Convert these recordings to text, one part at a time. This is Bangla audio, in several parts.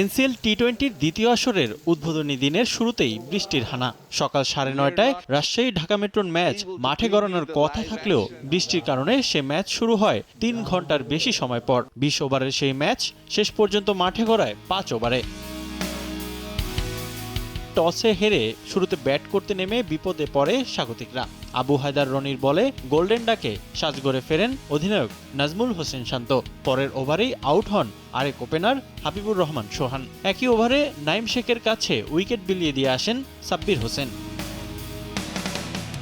এনসিএল টি টোয়েন্টির দ্বিতীয় আসরের উদ্বোধনী দিনের শুরুতেই বৃষ্টির হানা। সকাল সাড়ে নয়টায় রাজশাহী ঢাকা মেট্রোর ম্যাচ মাঠে গড়ানোর কথা থাকলেও বৃষ্টির কারণে সে ম্যাচ শুরু হয় তিন ঘণ্টার বেশি সময় পর। বিশ ওভারের সেই ম্যাচ শেষ পর্যন্ত মাঠে গড়ায় পাঁচ ওভারে। টসে হেরে শুরুতে ব্যাট করতে নেমে বিপদে পড়ে স্বাগতিকরা। আবু হায়দার রনির বলে গোল্ডেন ডাকে সাজগড়ে ফেরেন অধিনায়ক নাজমুল হোসেন শান্ত। পরের ওভারেই আউট হন আরেক ওপেনার হাবিবুর রহমান সোহান। একই ওভারে নাইম শেখের কাছে উইকেট বিলিয়ে দিয়ে আসেন সাব্বির হোসেন।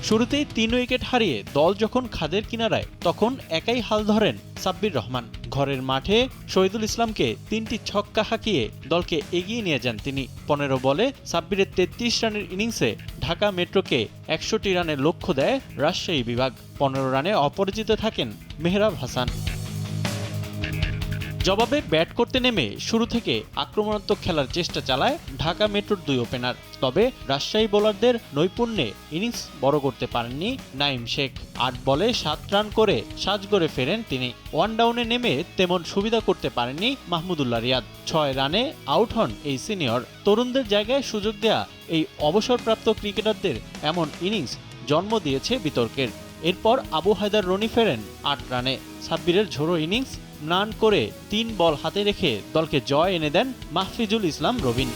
শুরুতেই তিন উইকেট হারিয়ে দল যখন খাদের কিনারায়, তখন একাই হাল ধরেন সাব্বির রহমান। ঘরের মাঠে শহীদুল ইসলামকে তিনটি ছক্কা হাঁকিয়ে দলকে এগিয়ে নিয়ে যান তিনি। পনেরো বলে সাব্বিরের তেত্রিশ রানের ইনিংসে ঢাকা মেট্রোকে একষট্টি রানের লক্ষ্য দেয় রাজশাহী বিভাগ। পনেরো রানে অপরাজিত থাকেন মেহরাব হাসান। জবাবে ব্যাট করতে নেমে শুরু থেকে আক্রমণাত্মক খেলার চেষ্টা চালায় ঢাকা মেট্রোর দুই ওপেনার। তবে রাজশাহী বোলারদের নৈপুণ্যে ইনিংস বড় করতে পারেননি নাইম শেখ। আট বলে সাত রান করে সাজ করে ফেরেন তিনি। ওয়ান ডাউনে নেমে তেমন সুবিধা করতে পারেননি মাহমুদুল্লাহ রিয়াদ। ছয় রানে আউট হন এই সিনিয়র। তরুণদের জায়গায় সুযোগ দেয়া এই অবসরপ্রাপ্ত ক্রিকেটারদের এমন ইনিংস জন্ম দিয়েছে বিতর্কের। এরপর আবু হায়দার রনি ফেরেন আট রানে। সাব্বিরের ঝোড়ো ইনিংস ম্লান করে তিন বল হাতে রেখে দলকে জয় এনে দেন মাহফিজুল ইসলাম রবিন।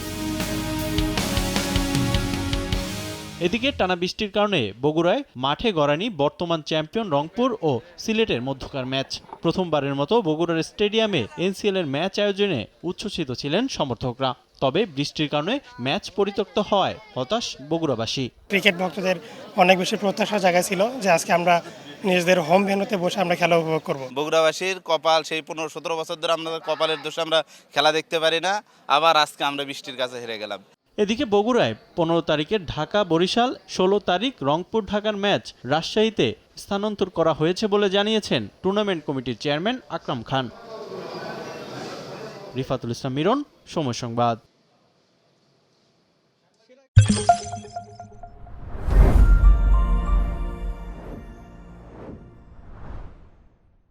এদিকে টানা বৃষ্টির কারণে বগুড়ায় মাঠে গড়ানি বর্তমান চ্যাম্পিয়ন রংপুর ও সিলেটের মধ্যকার ম্যাচ। প্রথমবারের মতো বগুড়ার স্টেডিয়ামে এনসিএল এর ম্যাচ আয়োজনে উচ্ছ্বসিত ছিলেন সমর্থকরা। তবে বৃষ্টির কারণে ম্যাচ পরিত্যক্ত হওয়ায় হতাশ বগুড়াবাসী। ক্রিকেট ভক্তদের অনেক বেশি প্রত্যাশা জায়গা ছিল যে আজকে আমরা নিজেদের হোম ভেন্যুতে বসে আমরা খেলা উপভোগ করব। বগুড়াবাসীর কপাল সেই পনেরো সতেরো বছর ধরে আমরা কপালের দোষে আমরা খেলা দেখতে পারি না। আবার আজকে আমরা বৃষ্টির কাছে হেরে গেলাম। এদিকে বগুড়ায় পনেরো তারিখের ঢাকা বরিশাল ষোলো তারিখ রংপুর ঢাকার ম্যাচ রাজশাহীতে স্থানান্তর করা হয়েছে বলে জানিয়েছেন টুর্নামেন্ট কমিটির চেয়ারম্যান আকরাম খান। রিফাতুল ইসলাম মিরন সময় সংবাদ।